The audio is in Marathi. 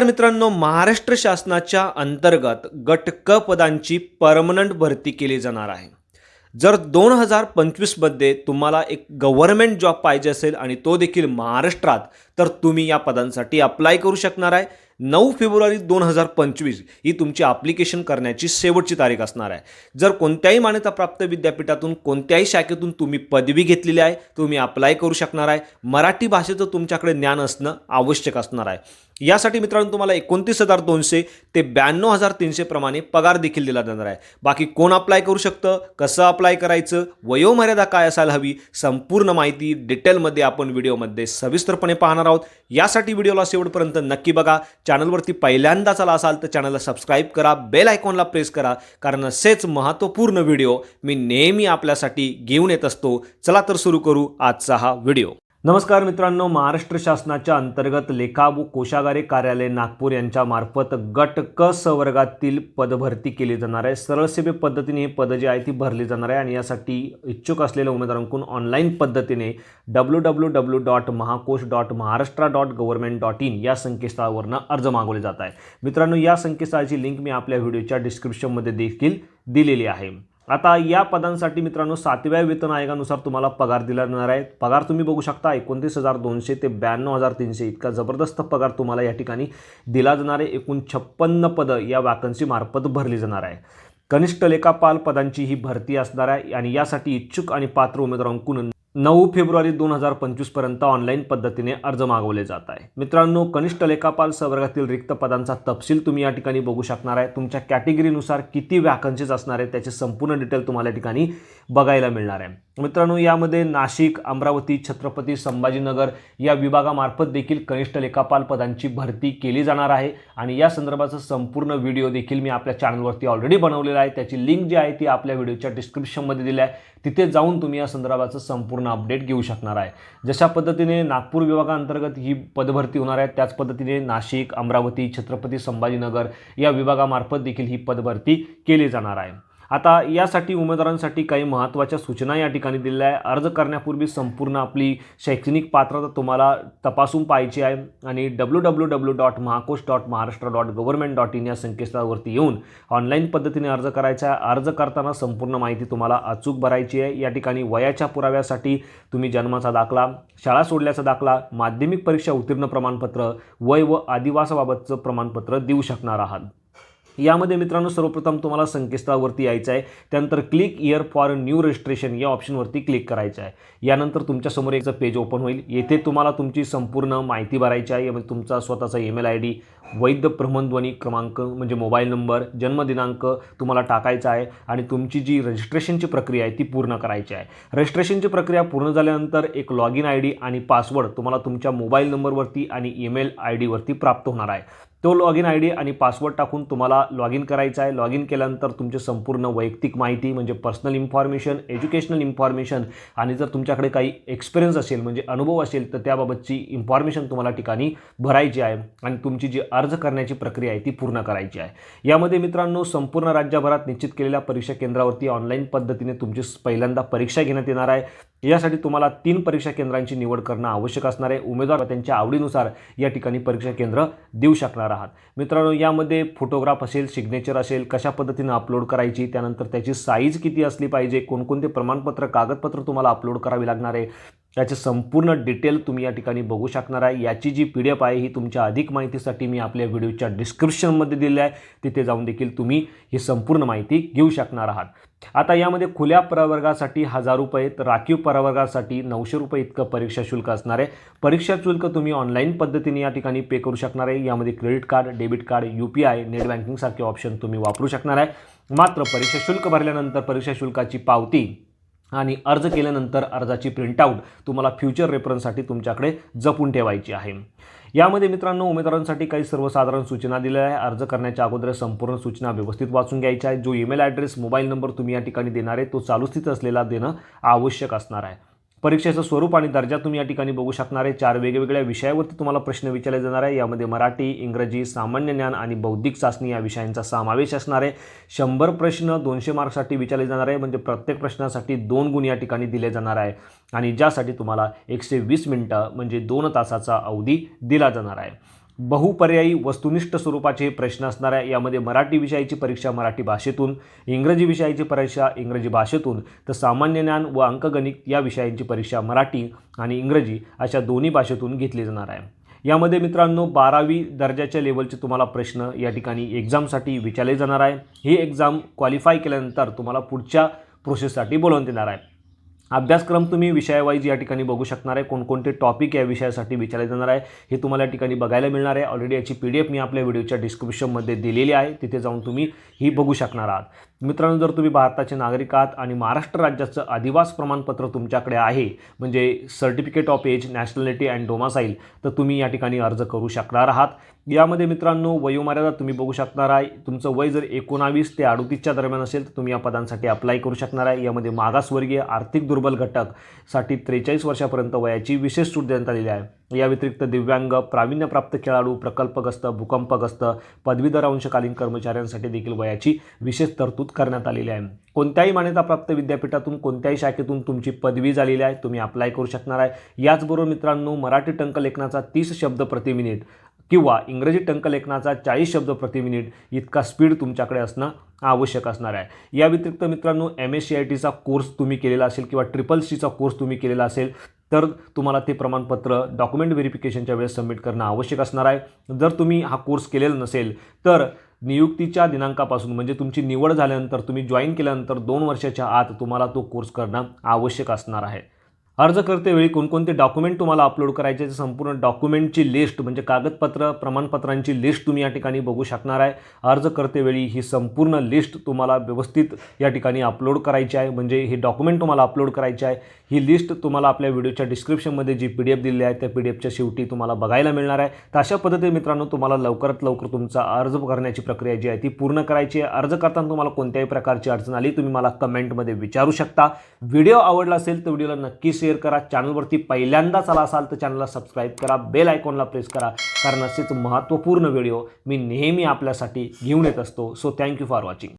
तर मित्रांनो महाराष्ट्र शासनाच्या अंतर्गत गट क पदांची परमनंट भरती केली जाणार आहे. जर दोन हजार पंचवीसमध्ये तुम्हाला एक गव्हर्नमेंट जॉब पाहिजे असेल आणि तो देखील महाराष्ट्रात तर तुम्ही या पदांसाठी अप्लाय करू शकणार आहे. नऊ फेब्रुवारी दोन हजार पंचवीस ही तुमची ॲप्लिकेशन करण्याची शेवटची तारीख असणार आहे. जर कोणत्याही मान्यताप्राप्त विद्यापीठातून कोणत्याही शाखेतून तुम्ही पदवी घेतलेली आहे तुम्ही अप्लाय करू शकणार आहे. मराठी भाषेचं तुमच्याकडे ज्ञान असणं आवश्यक असणार आहे. यासाठी मित्रांनो तुम्हाला एकोणतीस हजार दोनशे ते ब्याण्णव हजार तीनशे प्रमाणे पगार देखील दिला जाणार आहे. बाकी कोण अप्लाय करू शकतं कसं अप्लाय करायचं वयोमर्यादा काय असायला हवी संपूर्ण माहिती डिटेलमध्ये आपण व्हिडिओमध्ये सविस्तरपणे पाहणार आहोत. यासाठी व्हिडिओला शेवटपर्यंत नक्की बघा. चॅनलवरती पहिल्यांदाच आला असाल तर चॅनलला सबस्क्राईब करा बेल आयकॉनला प्रेस करा कारण असेच महत्त्वपूर्ण व्हिडिओ मी नेहमी आपल्यासाठी घेऊन येत असतो. चला तर सुरू करू आजचा हा व्हिडिओ नमस्कार मित्रांनो महाराष्ट्र शासनाच्या अंतर्गत लेखा व कोशागारे कार्यालय नागपूर यांच्यामार्फत गट क स पदभरती केली जाणार आहे. सरळ सेवे पद्धतीने ही पदं जी आहे ती भरली जाणार आहे आणि यासाठी इच्छुक असलेल्या उमेदवारांकडून ऑनलाईन पद्धतीने W W W dot Mahakosh dot Maharashtra dot government dot in या संकेतस्थळावरनं अर्ज मागवले जात आहे मित्रांनो या संकेतस्थळाची लिंक मी आपल्या व्हिडिओच्या डिस्क्रिप्शनमध्ये देखील दिलेली आहे. आता या पदांसाठी मित्रांनो सातव्या वेतन आयोगानुसार तुम्हाला पगार दिला जाणार आहे. पगार तुम्ही बघू शकता एकोणतीस हजार दोनशे ते ब्याण्णव हजार तीनशे इतका जबरदस्त पगार तुम्हाला या ठिकाणी दिला जाणार आहे. एकूण छप्पन्न पदं या वॅकन्सीमार्फत भरली जाणार आहे. कनिष्ठ लेखापाल पदांची ही भरती असणार आहे आणि यासाठी इच्छुक आणि पात्र उमेदवारांकडून नऊ फेब्रुवारी दोन हजार पंचवीसपर्यंत ऑनलाईन पद्धतीने अर्ज मागवले जात आहे. मित्रांनो कनिष्ठ लेखापाल सवर्गातील रिक्त पदांचा तपशील तुम्ही या ठिकाणी बघू शकणार आहे. तुमच्या कॅटेगरीनुसार किती वॅकन्सीज असणार आहे त्याचे संपूर्ण डिटेल तुम्हाला या ठिकाणी बघायला मिळणार आहे. मित्रांनो यामध्ये नाशिक अमरावती छत्रपती संभाजीनगर या विभागामार्फत देखील कनिष्ठ लेखापाल पदांची भरती केली जाणार आहे. आणि या संदर्भाचा संपूर्ण व्हिडिओ देखील मी आपल्या चॅनलवरती ऑलरेडी बनवलेला आहे. त्याची लिंक जी आहे ती आपल्या व्हिडिओच्या डिस्क्रिप्शनमध्ये दिली आहे. तिथे जाऊन तुम्ही या संदर्भाचं संपूर्ण अपडेट घेऊ शकणार आहे. जशा पद्धतीने नागपूर विभागाअंतर्गत ही पदभरती होणार आहे त्याच पद्धतीने नाशिक अमरावती छत्रपती संभाजीनगर या विभागामार्फत देखील ही पदभरती केली जाणार आहे. आता यासाठी उमेदवारांसाठी काही महत्त्वाच्या सूचना या ठिकाणी दिलेल्या आहे. अर्ज करण्यापूर्वी संपूर्ण आपली शैक्षणिक पात्रता तुम्हाला तपासून पाहायची आहे. आणि W W W dot Mahakosh dot Maharashtra dot government dot in या संकेतस्थळावरती येऊन ऑनलाईन पद्धतीने अर्ज करायचा आहे. अर्ज करताना संपूर्ण माहिती तुम्हाला अचूक भरायची आहे. या ठिकाणी वयाच्या पुराव्यासाठी तुम्ही जन्माचा दाखला शाळा सोडल्याचा दाखला माध्यमिक परीक्षा उत्तीर्ण प्रमाणपत्र वय व आदिवासाबाबतचं प्रमाणपत्र देऊ शकणार आहात. यामध्ये मित्रांनो सर्वप्रथम तुम्हाला संकेतस्थळावरती यायचं आहे. त्यानंतर click here for new registration या ऑप्शनवरती क्लिक करायचं आहे. यानंतर तुमच्यासमोर एकचं पेज ओपन होईल. येथे तुम्हाला तुमची संपूर्ण माहिती भरायची आहे. म्हणजे तुमचा स्वतःचा ईमेल आय डी वैध भ्रमणध्वनी क्रमांक म्हणजे मोबाईल नंबर जन्मदिनांक तुम्हाला टाकायचा आहे आणि तुमची जी रजिस्ट्रेशनची प्रक्रिया आहे ती पूर्ण करायची आहे. रजिस्ट्रेशनची प्रक्रिया पूर्ण झाल्यानंतर एक लॉग इन आय डी आणि पासवर्ड तुम्हाला तुमच्या मोबाईल नंबरवरती आणि ईमेल आय डीवरती प्राप्त होणार आहे. तो लॉग इन आय डी आणि पासवर्ड टाकून तुम्हाला लॉग इन करायचा आहे. लॉग इन केल्यानंतर तुमची संपूर्ण वैयक्तिक माहिती म्हणजे पर्सनल इन्फॉर्मेशन एज्युकेशनल इन्फॉर्मेशन आणि जर तुमच्याकडे काही एक्सपिरियन्स असेल म्हणजे अनुभव असेल तर त्याबाबतची इन्फॉर्मेशन तुम्हाला ठिकाणी भरायची आहे आणि तुमची जी अर्ज करण्याची प्रक्रिया आहे ती पूर्ण करायची आहे. यामध्ये मित्रांनो संपूर्ण राज्यभरात निश्चित केलेल्या परीक्षा केंद्रावरती ऑनलाईन पद्धतीने तुमची पहिल्यांदा परीक्षा घेण्यात येणार आहे. यासाठी तुम्हाला तीन परीक्षा केंद्रांची निवड करणं आवश्यक असणार आहे. उमेदवार त्यांच्या आवडीनुसार या ठिकाणी परीक्षा केंद्र देऊ शकणार आहात. मित्रांनो यामध्ये फोटोग्राफ असेल सिग्नेचर असेल कशा पद्धतीनं अपलोड करायची त्यानंतर त्याची साईज किती असली पाहिजे कोणकोणते प्रमाणपत्र कागदपत्र तुम्हाला अपलोड करावी लागणार आहे. याचे संपूर्ण डिटेल तुम्ही या ठिकाणी बघू शकणार आहे. याची जी पी डी एफ आहे ही तुमच्या अधिक माहितीसाठी मी आपल्या व्हिडिओच्या डिस्क्रिप्शनमध्ये दिली आहे. तिथे जाऊन देखील तुम्ही ही संपूर्ण माहिती घेऊ शकणार आहात. आता यामध्ये खुल्या प्रवर्गासाठी हजार रुपये तर राखीव प्रवर्गासाठी नऊशे रुपये इतकं परीक्षा शुल्क असणार आहे. परीक्षा शुल्क तुम्ही ऑनलाईन पद्धतीने या ठिकाणी पे करू शकणार आहे. यामध्ये credit card debit card U P I net बँकिंगसारखे option तुम्ही वापरू शकणार आहे. मात्र परीक्षा शुल्क भरल्यानंतर परीक्षा शुल्काची पावती आणि अर्ज केल्यानंतर अर्जाची प्रिंटआउट तुम्हाला फ्युचर रेफरन्ससाठी तुमच्याकडे जपून ठेवायची आहे. यामध्ये मित्रांनो उमेदवारांसाठी काही सर्वसाधारण सूचना दिल्या आहे. अर्ज करण्याच्या अगोदर संपूर्ण सूचना व्यवस्थित वाचून घ्यायच्या आहेत. जो ईमेल ॲड्रेस मोबाईल नंबर तुम्ही या ठिकाणी देणार आहे तो चालू स्थित असलेला देणं आवश्यक असणार आहे. परीक्षेचं स्वरूप आणि दर्जा तुम्ही या ठिकाणी बघू शकणार आहे. चार वेगवेगळ्या विषयावरती तुम्हाला प्रश्न विचारले जाणार आहे. यामध्ये मराठी इंग्रजी सामान्य ज्ञान आणि बौद्धिक चाचणी या विषयांचा समावेश असणार आहे. शंभर प्रश्न दोनशे मार्क्ससाठी विचारले जाणार आहे. म्हणजे प्रत्येक प्रश्नासाठी दोन गुण या ठिकाणी दिले जाणार आहे. आणि ज्यासाठी तुम्हाला एकशे वीस मिनटं म्हणजे दोन तासाचा अवधी दिला जाणार आहे. बहुपर्यायी वस्तुनिष्ठ स्वरूपाचे प्रश्न असणाऱ्या यामध्ये मराठी विषयाची परीक्षा मराठी भाषेतून इंग्रजी विषयाची परीक्षा इंग्रजी भाषेतून तर सामान्य ज्ञान व अंकगणित या विषयांची परीक्षा मराठी आणि इंग्रजी अशा दोन्ही भाषेतून घेतली जाणार आहे. यामध्ये मित्रांनो बारावी दर्जाच्या लेवलचे तुम्हाला प्रश्न या ठिकाणी एक्झामसाठी विचारले जाणार आहे. ही एक्झाम क्वालिफाय केल्यानंतर तुम्हाला पुढच्या प्रोसेससाठी बोलवून देणार आहे. अभ्यासक्रम तुम्ही विषयावाईज या ठिकाणी बघू शकणार आहे. कोणकोणते टॉपिक या विषयासाठी विचारले जाणार आहे हे तुम्हाला या ठिकाणी बघायला मिळणार आहे. ऑलरेडी याची पी डी एफ मी आपल्या व्हिडिओच्या डिस्क्रिप्शनमध्ये दिलेली आहे. तिथे जाऊन तुम्ही ही बघू शकणार आहात. मित्रांनो जर तुम्ही भारताचे नागरिक आहात आणि महाराष्ट्र राज्याचं अधिवास प्रमाणपत्र तुमच्याकडे आहे म्हणजे certificate of age nationality and domicile तर तुम्ही या ठिकाणी अर्ज करू शकणार आहात. यामध्ये मित्रांनो वयोमर्यादा तुम्ही बघू शकणार आहे. तुमचं वय जर एकोणावीस ते अडतीसच्या दरम्यान असेल तर तुम्ही या पदांसाठी अप्लाय करू शकणार आहे. यामध्ये मागासवर्गीय आर्थिक दुर्बल घटकसाठी त्रेचाळीस वर्षापर्यंत वयाची विशेष सूट देण्यात आलेली आहे. या व्यतिरिक्त दिव्यांग प्रावीण्यप्राप्त खेळाडू प्रकल्पग्रस्त भूकंपग्रस्त पदवीधर अंशकालीन कर्मचाऱ्यांसाठी देखील वयाची विशेष तरतूद करण्यात आलेली आहे. कोणत्याही मान्यताप्राप्त विद्यापीठातून कोणत्याही शाखेतून तुमची पदवी झालेली आहे तुम्ही अप्लाय करू शकणार आहे. याचबरोबर मित्रांनो मराठी टंकलेखनाचा तीस शब्द प्रति मिनिट किंवा इंग्रजी टंकलेखनाचा चाळीस शब्द प्रति मिनिट इतका स्पीड तुमच्याकडे असणं आवश्यक असणार आहे. या व्यतिरिक्त मित्रांनो एम एस सी आय टीचा कोर्स तुम्ही केलेला असेल किंवा ट्रिपल सीचा कोर्स तुम्ही केलेला असेल तर तुम्हाला ते प्रमाणपत्र डॉक्युमेंट व्हेरिफिकेशनच्या वेळेस सबमिट करणं आवश्यक असणार आहे. जर तुम्ही हा कोर्स केलेला नसेल तर नियुक्तीच्या दिनांकापासून म्हणजे तुमची निवड झाल्यानंतर तुम्ही जॉईन केल्यानंतर दोन वर्षाच्या आत तुम्हाला तो कोर्स करणं आवश्यक असणार आहे. अर्ज करतेवेळी कोणकोणते डॉक्युमेंट तुम्हाला अपलोड करायचे संपूर्ण डॉक्युमेंटची लिस्ट म्हणजे कागदपत्र प्रमाणपत्रांची लिस्ट तुम्ही या ठिकाणी बघू शकणार आहे. अर्ज करतेवेळी ही संपूर्ण लिस्ट तुम्हाला व्यवस्थित या ठिकाणी अपलोड करायची आहे. म्हणजे हे डॉक्युमेंट तुम्हाला अपलोड करायचे आहे. ही लिस्ट तुम्हाला आपल्या व्हिडिओच्या डिस्क्रिप्शनमध्ये जी पी डी एफ दिलेली आहे त्या पी डी एफच्या शेवटी तुम्हाला बघायला मिळणार आहे. तर अशा पद्धतीने मित्रांनो तुम्हाला लवकरात लवकर तुमचा अर्ज करण्याची प्रक्रिया जी आहे ती पूर्ण करायची आहे. अर्ज करताना तुम्हाला कोणत्याही प्रकारची अडचण आली तुम्ही मला कमेंटमध्ये विचारू शकता. व्हिडिओ आवडला असेल तर व्हिडिओला नक्की शेअर करा. चॅनलवरती पहिल्यांदाच आला असाल तर चॅनलला सबस्क्राईब करा. बेल आयकॉनला प्रेस करा. कारण असेच महत्त्वपूर्ण व्हिडिओ मी नेहमी आपल्यासाठी घेऊन येत असतो. So thank you for watching